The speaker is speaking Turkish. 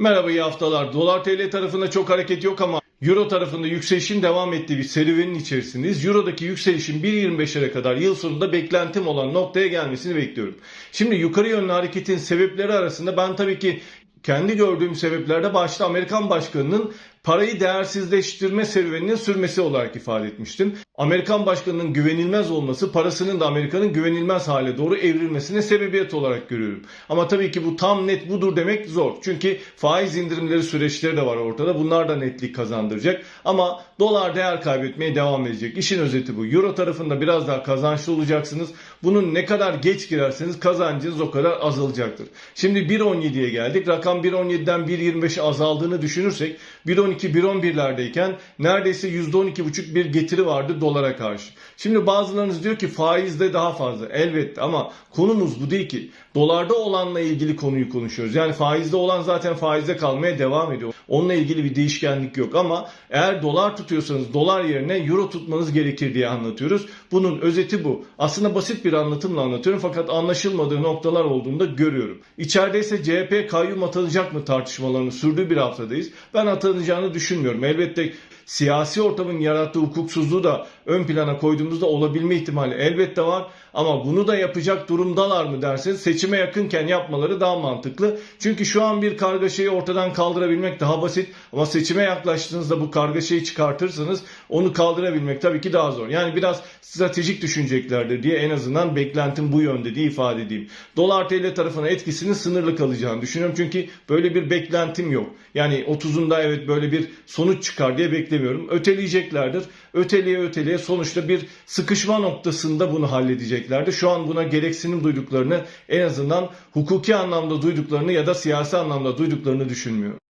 Merhaba iyi haftalar. Dolar TL tarafında çok hareket yok ama Euro tarafında yükselişin devam ettiği bir serüvenin içerisindeyiz. Euro'daki yükselişin 1.25'lere kadar yıl sonunda beklentim olan noktaya gelmesini bekliyorum. Şimdi yukarı yönlü hareketin sebepleri arasında ben tabii ki kendi gördüğüm sebeplerde başta Amerikan başkanının parayı değersizleştirme serüveninin sürmesi olarak ifade etmiştim. Amerikan başkanının güvenilmez olması parasının da Amerika'nın güvenilmez hale doğru evrilmesine sebebiyet olarak görüyorum. Ama tabii ki bu tam net budur demek zor. Çünkü faiz indirimleri süreçleri de var ortada. Bunlar da netlik kazandıracak. Ama dolar değer kaybetmeye devam edecek. İşin özeti bu. Euro tarafında biraz daha kazançlı olacaksınız. Bunun ne kadar geç girerseniz kazancınız o kadar azalacaktır. Şimdi 1.17'ye geldik. Rakam 1.17'den 1.25'e azaldığını düşünürsek 1.12 1.11'lerdeyken neredeyse %12,5 bir getiri vardı dolara karşı. Şimdi bazılarınız diyor ki faizde daha fazla. Elbette ama konumuz bu değil ki. Dolarda olanla ilgili konuyu konuşuyoruz. Yani faizde olan zaten faizde kalmaya devam ediyor. Onunla ilgili bir değişkenlik yok ama eğer dolar tutuyorsanız dolar yerine euro tutmanız gerekir diye anlatıyoruz. Bunun özeti bu. Aslında basit bir anlatımla anlatıyorum fakat anlaşılmadığı noktalar olduğunda görüyorum. İçeride ise CHP kayyum atanacak mı tartışmalarını sürdüğü bir haftadayız. Ben atanacağını düşünmüyorum. Elbette siyasi ortamın yarattığı hukuksuzluğu da ön plana koyduğumuzda olabilme ihtimali elbette var. Ama bunu da yapacak durumdalar mı derseniz seçime yakınken yapmaları daha mantıklı. Çünkü şu an bir kargaşayı ortadan kaldırabilmek daha basit. Ama seçime yaklaştığınızda bu kargaşayı çıkartırsanız onu kaldırabilmek tabii ki daha zor. Yani biraz stratejik düşüneceklerdir diye en azından beklentim bu yönde diye ifade edeyim. Dolar TL tarafına etkisinin sınırlı kalacağını düşünüyorum. Çünkü böyle bir beklentim yok. Yani 30'unda evet böyle bir sonuç çıkar diye beklemiyorum. Öteleyeceklerdir. Öteleye öteleye sonuçta bir sıkışma noktasında bunu halledeceklerdir. Şu an buna gereksinim duyduklarını en azından hukuki anlamda duyduklarını ya da siyasi anlamda duyduklarını düşünmüyorum.